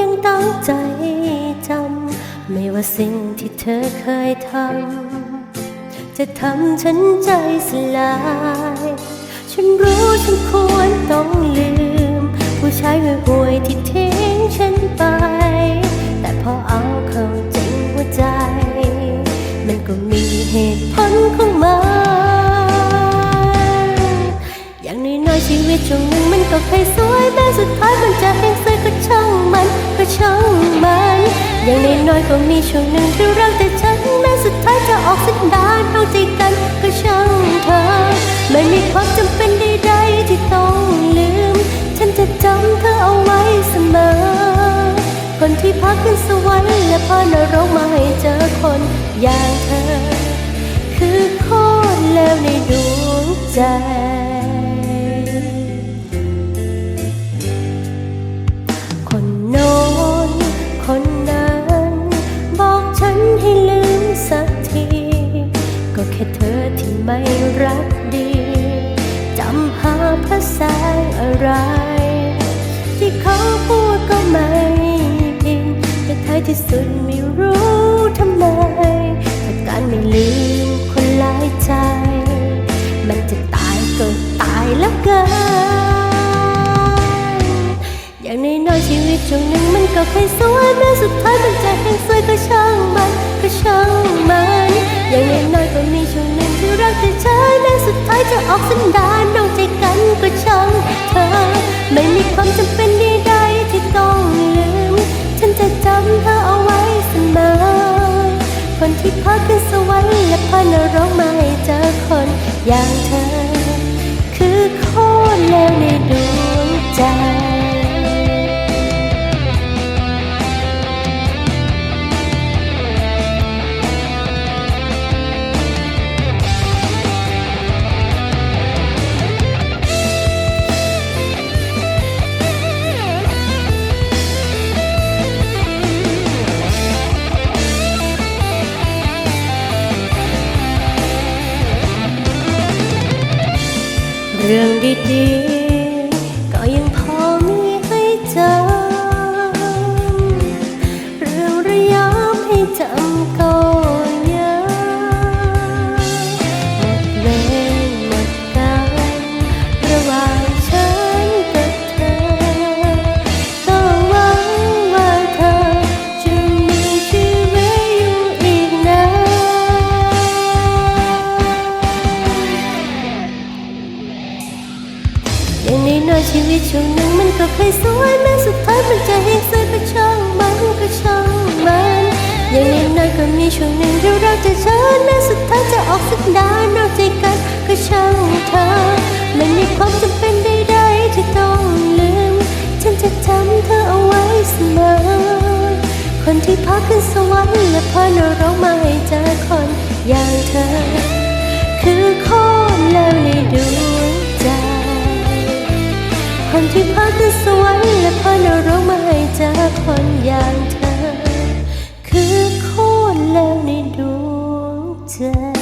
ยังตั้งใจจำ ไม่ว่าสิ่งที่เธอเคยทำ จะทำฉันใจสลาย ฉันรู้ฉันควรต้องลืม ผู้ชายห่วยๆที่ทิ้งฉันไป แต่พอเอาเข้าจริงหัวใจ มันก็มีเหตุผล ชีวิตช่วงหนึ่งมันก็เคยสวยแม้สุดท้ายมันจะแห้งเสือก็ช่างมันก็ช่างมัน อย่างน้อยๆก็มีช่วงหนึ่งที่รักแต่ฉันแม้สุดท้ายจะออกสันดานเอาใจกันก็ช่างเธอไม่มีความจำเป็นใดๆที่ต้องลืม ฉันจะจำเธอเอาไว้เสมอ คนที่พักขึ้นสวรรค์และพานรกมาให้เจอคนอย่างเธอ คือโคตรแล้วในดวงใจ หาภาษาอะไร ที่เขาพูดก็ไม่ผิดแต่ท้ายที่สุดไม่รู้ทำไมถ้าการไม่ลืมคนหลายใจ มันจะตายก็ตายแล้วกันอย่างน้อยๆชีวิตช่วงหนึ่งมันก็เคยสวยแม้สุดท้ายมันจะแห้งสวยก็ช่างมันก็ช่างมันอย่างน้อยๆก็มีช่วงหนึ่ง ที่รักแต่ฉันแม้สุดท้ายจะออกสันดานนอกใจกันก็ช่างเธอ ไม่มีความจำเป็นใดๆที่ต้องลืม ฉันจะจำเธอเอาไว้เสมอ คนที่พักขึ้นสวรรค์และพานรกมาให้เจอคนอย่างเธอ คือโคตรแล้วในดวงใจ เรื่องดีๆ อย่างน้อยชีวิตช่วงหนึ่งมันก็เคยสวยแม้สุดท้ายมันจะแห้งสวยก็ช่างมันก็ช่างมันอย่างน้อยก็มีช่วงหนึ่งที่เราจะเชิญแม้สุดท้ายจะออกสักดานนอกใจกันก็ช่างเธอไม่มีความจำเป็นใดๆที่ต้องลืม ฉันจะจำเธอเอาไว้เสมอ คนที่พักขึ้นสวรรค์และพานรกมาให้เจอคนอย่างเธอ คือคต ที่พากันสวรรค์และพานรกมาให้เจอคนอย่างเธอ คือโคตรแล้วในดวงใจ